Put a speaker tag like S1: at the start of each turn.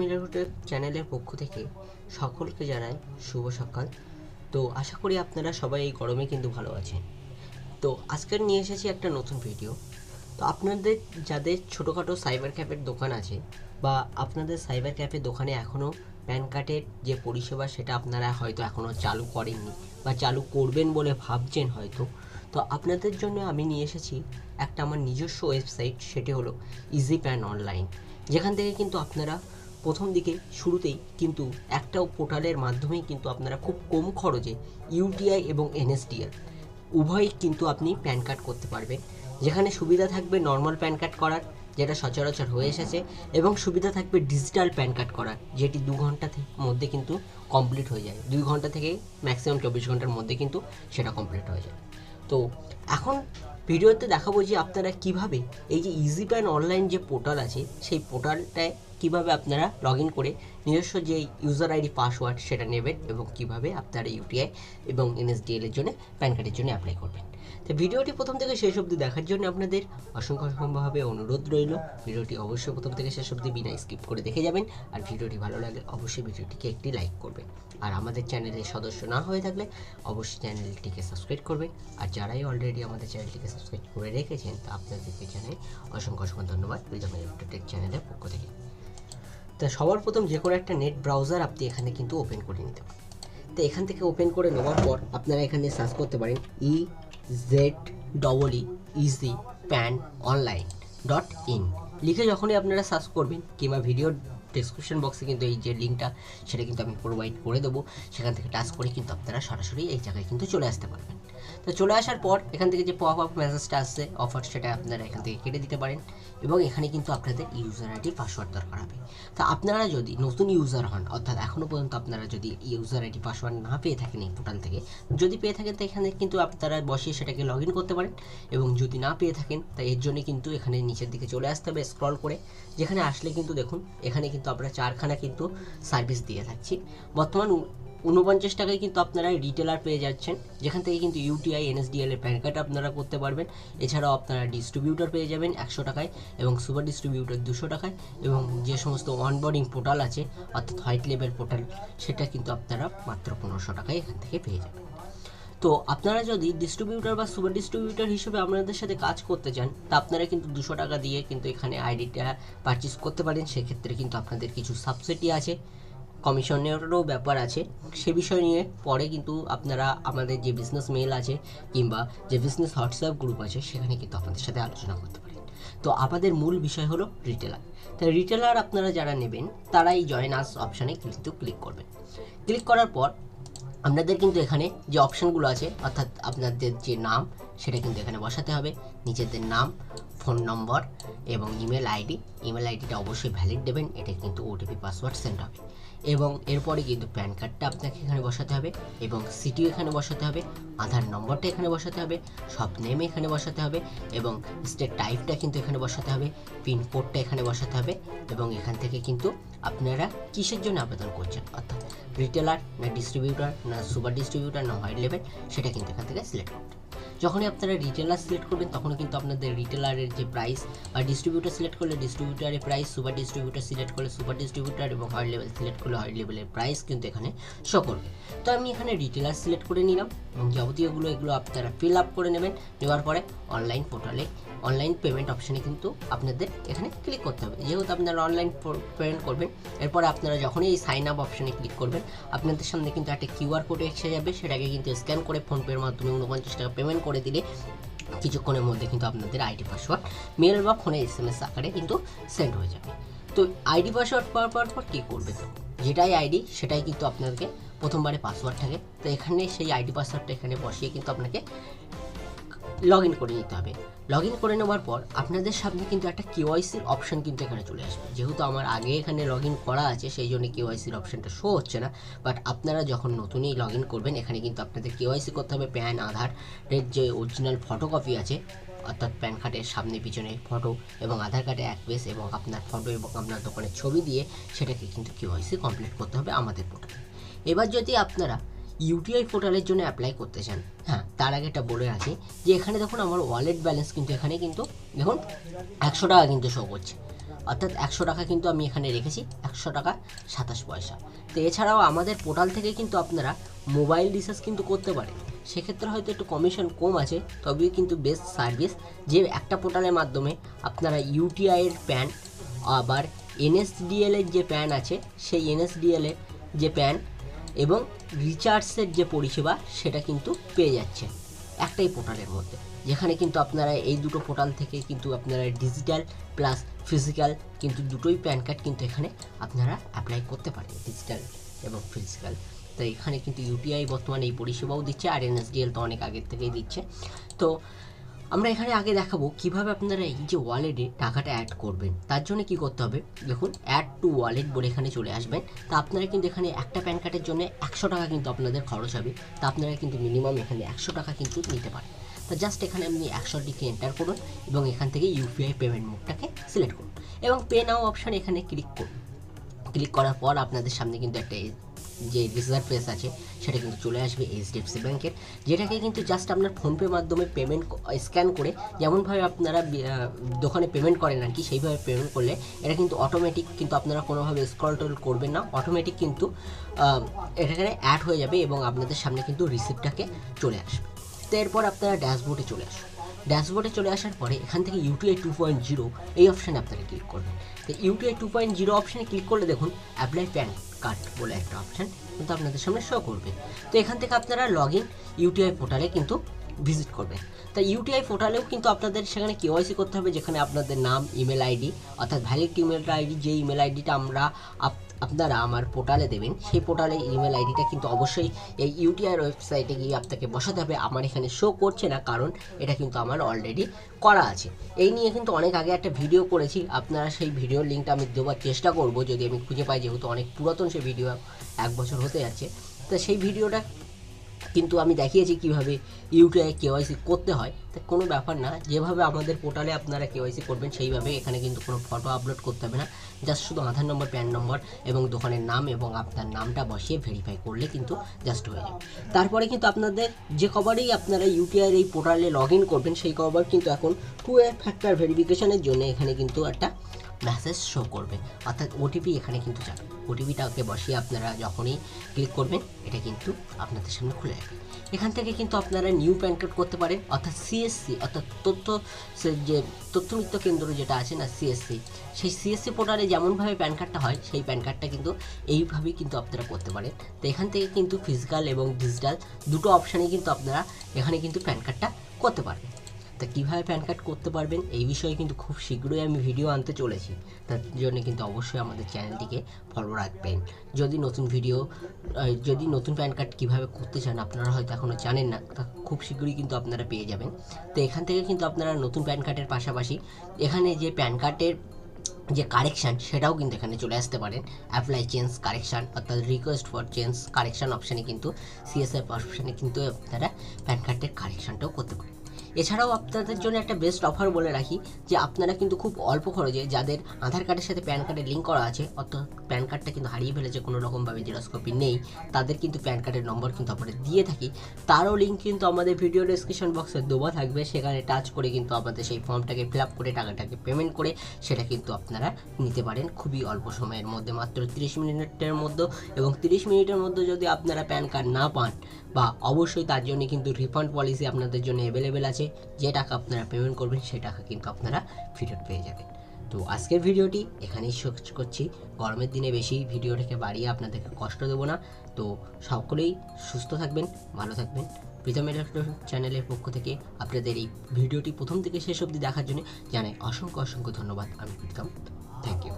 S1: মিলারুটের চ্যানেলের পক্ষ থেকে সকলকে জানাই শুভ সকাল। তো আশা করি আপনারা সবাই এই গরমে কিন্তু ভালো আছেন। তো আজকের নিয়ে এসেছি একটা নতুন ভিডিও। তো আপনাদের যাদের ছোটোখাটো সাইবার ক্যাফের দোকান আছে বা আপনাদের সাইবার ক্যাফের দোকানে এখনও প্যান কার্ডের যে পরিষেবা সেটা আপনারা হয়তো এখনও চালু করেননি বা চালু করবেন বলে ভাবছেন হয়তো, তো আপনাদের জন্য আমি নিয়ে এসেছি একটা আমার নিজস্ব ওয়েবসাইট সেটি হলো ইজি প্যান অনলাইন যেখান থেকে কিন্তু আপনারা প্রথম দিকে শুরুতেই কিন্তু একটাও পোর্টালের মাধ্যমেই কিন্তু আপনারা খুব কম খরচে ইউটিআই এবং এনএসডিএল উভয়ই কিন্তু আপনি প্যান কার্ড করতে পারবেন। যেখানে সুবিধা থাকবে নর্মাল প্যান কার্ড করার, যেটা সচরাচর হয়ে এসেছে, এবং সুবিধা থাকবে ডিজিটাল প্যান কার্ড করার, যেটি দু ঘণ্টা মধ্যে কিন্তু কমপ্লিট হয়ে যায়। দুই ঘণ্টা থেকে ম্যাক্সিমাম চব্বিশ ঘণ্টার মধ্যে কিন্তু সেটা কমপ্লিট হয়ে যায়। তো এখন ভিডিওতে দেখাবো যে আপনারা কীভাবে এই যে ইজি প্যান অনলাইন যে পোর্টাল আছে, সেই পোর্টালটায় কীভাবে আপনারা লগ ইন করে নিজস্ব যে ইউজার আইডি পাসওয়ার্ড সেটা নেবেন এবং কীভাবে আপনারা ইউটিআই এবং এনএসডিএল এর জন্য প্যান কার্ডের জন্য অ্যাপ্লাই করবেন। তো ভিডিওটি প্রথম থেকে শেষ অবধি দেখার জন্য আপনাদের অসংখ্য অসংখ্যভাবে অনুরোধ রইল। ভিডিওটি অবশ্যই প্রথম থেকে শেষ অবধি বিনা স্কিপ করে দেখে যাবেন। আর ভিডিওটি ভালো লাগলে অবশ্যই ভিডিওটিকে একটি লাইক করবেন। আর আমাদের চ্যানেলের সদস্য না হয়ে থাকলে অবশ্যই চ্যানেলটিকে সাবস্ক্রাইব করবেন। আর যারাই অলরেডি আমাদের চ্যানেলটিকে সাবস্ক্রাইব করে রেখেছেন, তা আপনাদেরকে জানাই অসংখ্য অসংখ্য ধন্যবাদ রিজাম ইলেকট্রিক চ্যানেলের পক্ষ থেকে। তা সবার প্রথম যে কোনো একটা নেট ব্রাউজার আপনি এখানে কিন্তু ওপেন করে নিতে পারেন। তো এখান থেকে ওপেন করে নেওয়ার পর আপনারা এখানে সার্চ করতে পারেন E Z double easy PAN online dot in লিখে যখনই আপনারা সার্চ করবেন, কিংবা ভিডিও ডিসক্রিপশন বক্সে কিন্তু এই যে লিঙ্কটা সেটা কিন্তু আমি প্রোভাইড করে দেবো। সেখান থেকে টাচ করে কিন্তু আপনারা সরাসরি এই জায়গায় কিন্তু চলে আসতে পারবেন। তো চলে আসার পর এখান থেকে যে পপ আপ মেসেজটা আসছে অফার সেটা আপনারা এখান থেকে কেটে দিতে পারেন এবং এখানে কিন্তু আপনাদের ইউজার আইডি পাসওয়ার্ড দরকার হবে। তা আপনারা যদি নতুন ইউজার হন, অর্থাৎ এখনও পর্যন্ত আপনারা যদি ইউজার আইডি পাসওয়ার্ড না পেয়ে থাকেন এই পোর্টাল থেকে, যদি পেয়ে থাকেন তো এখানে কিন্তু আপনারা বসিয়ে সেটাকে লগ করতে পারেন এবং যদি না পেয়ে থাকেন, তা এর জন্য কিন্তু এখানে নিচের দিকে চলে আসতে হবে স্ক্রল করে। যেখানে আসলে কিন্তু দেখুন, এখানে কিন্তু আমরা চারখানা কিন্তু সার্ভিস দিয়ে থাকছি। বর্তমান উ- ঊনপঞ্চাশ টাকায় কিন্তু আপনারা রিটেলার পেয়ে যাচ্ছেন। যেখান থেকে কিন্তু ইউটিআই এনএসডিএল এর প্যান কার্ড আপনারা করতে পারবেন। এছাড়াও আপনারা ডিস্ট্রিবিউটর পেয়ে যাবেন একশো টাকায় এবং সুপার ডিস্ট্রিবিউটর দুশো টাকায় এবং যে সমস্ত অনবোর্ডিং পোর্টাল আছে, অর্থাৎ হোয়াইট লেভেল পোর্টাল সেটা কিন্তু আপনারা মাত্র পনেরোশো টাকায় এখান থেকে পেয়ে যাবেন। তো আপনারা যদি ডিস্ট্রিবিউটর বা সুপার ডিস্ট্রিবিউটর হিসেবে আপনাদের সাথে কাজ করতে চান, তা আপনারা কিন্তু দুশো টাকা দিয়ে কিন্তু এখানে আইডিটা পারচেস করতে পারেন। সেক্ষেত্রে কিন্তু আপনাদের কিছু সাবসিডি আছে। কমিশনেরও ব্যাপার আছে। সে বিষয় নিয়ে পরে কিন্তু আপনারা আমাদের যে বিজনেস মেল আছে কিংবা যে বিজনেস হোয়াটসঅ্যাপ গ্রুপ আছে, সেখানে কিন্তু আপনাদের সাথে আলোচনা করতে পারেন তো আমাদের মূল বিষয় হলো রিটেলার তাই রিটেলার আপনারা যারা নেবেন তারা এই জয়েন আস অপশানে কিন্তু ক্লিক করবেন। ক্লিক করার পর আপনাদের কিন্তু এখানে যে অপশানগুলো আছে, অর্থাৎ আপনাদের যে নাম, সেটা কিন্তু এখানে বসাতে হবে। নিজেদের নাম ফোন নম্বর এবং ইমেল আইডি ইমেল আইডিটা অবশ্যই ভ্যালিড দেবেন, এটা কিন্তু ওটিপি পাসওয়ার্ড সেন্ড হবে। এবং এরপরে কিন্তু প্যান কার্ডটা আপনাকে এখানে বসাতে হবে এবং সিটিও এখানে বসাতে হবে, আধার নম্বরটা এখানে বসাতে হবে, সব নেম এখানে বসাতে হবে এবং স্টেট টাইপটা কিন্তু এখানে বসাতে হবে পিনকোডটা এখানে বসাতে হবে এবং এখান থেকে কিন্তু আপনারা কিসের জন্য আবেদন করছেন অর্থাৎ রিটেলার না ডিস্ট্রিবিউটার না সুপার ডিস্ট্রিবিউটার না হোয়াইট লেভেল সেটা কিন্তু এখান থেকে সিলেক্ট করতে। যখনই আপনারা রিটেলার সিলেক্ট করবেন তখন কিন্তু আপনাদের রিটেলারের যে প্রাইস বা ডিস্ট্রিবিউটার সিলেক্ট করলে ডিস্ট্রিবিউটারের প্রাইস সুপার ডিস্ট্রিবিউটার সিলেক্ট করলে সুপার ডিস্ট্রিবিউটার এবং হোয়াইট লেভেল সিলেক্ট করলে হোয়াইট লেভেলের প্রাইস কিন্তু এখানে শো করবে। তো আমি এখানে রিটেলার সিলেক্ট করে নিলাম। এবং যাবতীয়গুলো এগুলো আপনারা ফিল আপ করে নেবেন। নেওয়ার পরে অনলাইন পোর্টালে অনলাইন পেমেন্ট অপশানে কিন্তু আপনাদের এখানে ক্লিক করতে হবে। যেহেতু আপনারা অনলাইন পেমেন্ট করবেন, এরপরে আপনারা যখনই এই সাইন আপ অপশানে ক্লিক করবেন, আপনাদের সামনে কিন্তু একটা কিউআর কোড এসে যাবে, সেটাকে কিন্তু স্ক্যান করে ফোনপের মাধ্যমে উনপঞ্চাশ টাকা পেমেন্ট করে দিলে কিছুক্ষণের মধ্যে কিন্তু আপনাদের আইডি পাসওয়ার্ড মেল বা ফোনে এস এম এস আকারে কিন্তু সেন্ড হয়ে যাবে। তো আইডি পাসওয়ার্ড পাওয়ার পর পর কী করবে তো? যেটাই আইডি সেটাই কিন্তু আপনাকে প্রথমবারে পাসওয়ার্ড থাকে। তো এখানে সেই আইডি পাসওয়ার্ডটা এখানে বসিয়ে কিন্তু আপনাকে লগ ইন করে নিতে হবে। লগ ইন করে নেওয়ার পর আপনাদের সামনে কিন্তু একটা কেওয়াইসির অপশন কিন্তু এখানে চলে আসবে। যেহেতু আমার আগে এখানে লগ ইন করা আছে, সেই জন্য কেওয়াইসির অপশনটা শো হচ্ছে না। বাট আপনারা যখন নতুনই লগ ইন করবেন, এখানে কিন্তু আপনাদের কেওয়াইসি করতে হবে প্যান আধারের যে অরিজিনাল ফটোকপি আছে, অর্থাৎ প্যান কার্ডের সামনে, পিছনে ফটো এবং আধার কার্ডে এক পেজ এবং আপনার ফটো এবং আপনার দোকানের ছবি দিয়ে সেটাকে কিন্তু কেওয়াইসি কমপ্লিট করতে হবে আমাদের পোর্টালে এবার যদি আপনারা ইউটিআই পোর্টালের জন্য অ্যাপ্লাই করতে চান। হ্যাঁ তার আগে এটা বলে রাখি যে এখানে দেখুন আমার ওয়ালেট ব্যালেন্স কিন্তু এখানে কিন্তু, দেখুন, একশো টাকা কিন্তু শো করছে। অর্থাৎ একশো টাকা কিন্তু আমি এখানে রেখেছি, একশো টাকা সাতাশ পয়সা। তো এছাড়াও আমাদের পোর্টাল থেকে কিন্তু আপনারা মোবাইল রিচার্জ কিন্তু করতে পারেন। সেক্ষেত্রে হয়তো একটু কমিশন কম আছে তবেও কিন্তু বেস্ট সার্ভিস যে একটা পোর্টালের মাধ্যমে আপনারা ইউটিআইয়ের প্যান আবার এনএসডিএলের যে প্যান আছে, সেই এনএসডিএলের যে প্যান এবং রিচার্জের যে পরিষেবা, সেটা কিন্তু পেয়ে যাচ্ছেন। একটাই পোর্টালের মধ্যে। যেখানে কিন্তু আপনারা এই দুটো পোর্টাল থেকে কিন্তু আপনারা ডিজিটাল প্লাস ফিজিক্যাল কিন্তু দুটোই প্যান কার্ড কিন্তু এখানে আপনারা অ্যাপ্লাই করতে পারেন, ডিজিটাল এবং ফিজিক্যাল। তো এখানে কিন্তু ইউটিআই বর্তমানে এই পরিষেবাও দিচ্ছে, আর এনএসডিএল তো অনেক আগের থেকেই দিচ্ছে। তো আমরা এখানে আগে দেখাবো কীভাবে আপনারা এই যে ওয়ালেটে টাকাটা অ্যাড করবেন। তার জন্য কি করতে হবে? দেখুন অ্যাড টু ওয়ালেট বলে এখানে চলে আসবেন। তা আপনারা কিন্তু এখানে একটা প্যান কার্ডের জন্য একশো টাকা কিন্তু আপনাদের খরচ হবে। তা আপনারা কিন্তু মিনিমাম এখানে একশো টাকা কিন্তু নিতে পারেন। তা জাস্ট এখানে আপনি একশোটিকে এন্টার করুন এবং এখান থেকে ইউপিআই পেমেন্ট মোডটাকে সিলেক্ট করুন। এবং পে নাও অপশান এখানে ক্লিক করুন। ক্লিক করার পর আপনাদের সামনে কিন্তু একটা যে রিজার্ভ ফেস আছে সেটা কিন্তু চলে আসবে এইচডিএফসি ব্যাংকের যেটাকে কিন্তু জাস্ট আপনার ফোনপের মাধ্যমে পেমেন্ট স্ক্যান করে যেমনভাবে আপনারা দোকানে পেমেন্ট করেন আর কি সেইভাবে পেমেন্ট করলে এটা কিন্তু অটোমেটিক কিন্তু আপনারা কোনোভাবে স্ক্রল টোল করবেন না অটোমেটিক কিন্তু আহ, এটা এখানে অ্যাড হয়ে যাবে এবং আপনাদের সামনে কিন্তু রিসিপ্টটাকে চলে আসবে। তো এরপর আপনারা ড্যাশবোর্ডে চলে আসুন। ড্যাশবোর্ডে চলে আসার পরে এখান থেকে ইউটিআই টু পয়েন্ট জিরো এই অপশানে আপনারা ক্লিক করবেন। তো ইউটিআই টু পয়েন্ট জিরো অপশানে ক্লিক করলে দেখুন অ্যাপ্লাই প্যান কার্ড বলে একটা অপশান কিন্তু আপনাদের সামনে শো করবে। তো এখান থেকে আপনারা লগ ইন ইউটিআই পোর্টালে কিন্তু ভিজিট করবেন। তা ইউটিআই পোর্টালেও কিন্তু আপনাদের সেখানে কেওয়াইসি করতে হবে, যেখানে আপনাদের নাম ইমেল আইডি অর্থাৎ ভ্যালিড ইমেল আইডি যে ইমেল আইডিটা আমরা আপনারা আমার পোর্টালে দেবেন, সেই পোর্টালে ইমেল আইডিটা কিন্তু অবশ্যই এই ইউটিআর ওয়েবসাইটে গিয়ে আপনাকে বসাতে হবে। আমার এখানে শো করছে না, কারণ এটা কিন্তু আমার অলরেডি করা আছে। এই নিয়ে কিন্তু অনেক আগে একটা ভিডিও করেছি, আপনারা সেই ভিডিওর লিঙ্কটা আমি দেওয়ার চেষ্টা করব, যদি আমি খুঁজে পাই, যেহেতু অনেক পুরাতন সেই ভিডিও এক বছর হতে যাচ্ছে। তো সেই ভিডিওটা কিন্তু আমি দেখিয়েছি কীভাবে ইউটিআই কেওয়াইসি করতে হয়। তা কোনো ব্যাপার না, যেভাবে আমাদের পোর্টালে আপনারা কেওয়াইসি করবেন, সেইভাবে এখানে কিন্তু কোনো ফটো আপলোড করতে হবে না। জাস্ট শুধু আধার নম্বর প্যান নম্বর এবং দোকানের নাম এবং আপনার নামটা বসিয়ে ভেরিফাই করলে কিন্তু জাস্ট হয়ে যাবে। তারপরে কিন্তু আপনাদের যে কভারেই আপনারা ইউটিআইয়ের এই পোর্টালে লগ ইন করবেন, সেই কভার কিন্তু এখন টু এ ফ্যাক্টর ভেরিফিকেশনের জন্য এখানে কিন্তু একটা মেসেজ শো করবে। অর্থাৎ ওটিপি এখানে কিন্তু যাবে। ওটিপিটাকে বসিয়ে আপনারা যখনই ক্লিক করবেন, এটা কিন্তু আপনাদের সামনে খুলে যাবে। এখান থেকে কিন্তু আপনারা নিউ প্যান কার্ড করতে পারেন, অর্থাৎ সিএসসি অর্থাৎ তথ্য যে তথ্যমিত্র কেন্দ্র যেটা আছে না সিএসসি সেই সিএসসি পোর্টালে যেমনভাবে প্যান কার্ডটা হয়, সেই প্যান কার্ডটা কিন্তু এইভাবেই কিন্তু আপনারা করতে পারেন। তো এখান থেকে কিন্তু ফিজিক্যাল এবং ডিজিটাল দুটো অপশানেই কিন্তু আপনারা এখানে কিন্তু প্যান কার্ডটা করতে পারবেন। তা কীভাবে প্যান কার্ড করতে পারবেন, এই বিষয়ে কিন্তু খুব শীঘ্রই আমি ভিডিও আনতে চলেছি। তার জন্য কিন্তু অবশ্যই আমাদের চ্যানেলটিকে ফলো রাখবেন। যদি নতুন ভিডিও যদি নতুন প্যান কার্ড কীভাবে করতে চান, আপনারা হয়তো এখনও জানেন না, তা খুব শীঘ্রই কিন্তু আপনারা পেয়ে যাবেন। তো এখান থেকে কিন্তু আপনারা নতুন প্যান কার্ডের পাশাপাশি এখানে যে প্যান কার্ডের যে কারেকশান সেটাও কিন্তু এখানে চলে আসতে পারেন। অ্যাপ্লাই চেঞ্জ কারেকশান অর্থাৎ রিকোয়েস্ট ফর চেঞ্জ কারেকশান অপশানে কিন্তু সিএসএফ অপশানে কিন্তু আপনারা প্যান কার্ডের কারেকশানটাও করতে পারেন। এছাড়াও আপনাদের জন্য একটা বেস্ট অফার বলে রাখি যে আপনারা কিন্তু খুব অল্প খরচে যাদের আধার কার্ডের সাথে প্যান কার্ডের লিঙ্ক করা আছে, অর্থাৎ প্যান কার্ডটা কিন্তু হারিয়ে ফেলেছে কোনো রকমভাবে জেরক্স কপি নেই, তাদের কিন্তু প্যান কার্ডের নম্বর কিন্তু আমরা দিয়ে থাকি। তারও লিঙ্ক কিন্তু আমাদের ভিডিও ডেসক্রিপশন বক্সে দেওয়া থাকবে, সেখানে টাচ করে কিন্তু আমাদের সেই ফর্মটাকে ফিল আপ করে, টাকাটাকে পেমেন্ট করে, সেটা কিন্তু আপনারা নিতে পারেন খুবই অল্প সময়ের মধ্যে, মাত্র তিরিশ মিনিটের মধ্যে। এবং তিরিশ মিনিটের মধ্যে যদি আপনারা প্যান কার্ড না পান, বা অবশ্যই তার জন্য কিন্তু রিফান্ড পলিসি আপনাদের জন্য অ্যাভেলেবেল আছে। যে টাকা আপনারা পেমেন্ট করবেন সেই টাকা কিন্তু আপনারা ফেরত পেয়ে যাবেন। তো আজকের ভিডিওটি এখানেই শেষ করছি। গরমের দিনে বেশি ভিডিওটাকে বাড়িয়ে আপনাদেরকে কষ্ট দেবো না। তো সকলেই সুস্থ থাকবেন, ভালো থাকবেন। প্রীতম ইলেকট্রনিক চ্যানেলের পক্ষ থেকে আপনাদের এই ভিডিওটি প্রথম থেকে শেষ অবধি দেখার জন্য জানাই অসংখ্য অসংখ্য ধন্যবাদ। আমি প্রীতম থ্যাংক ইউ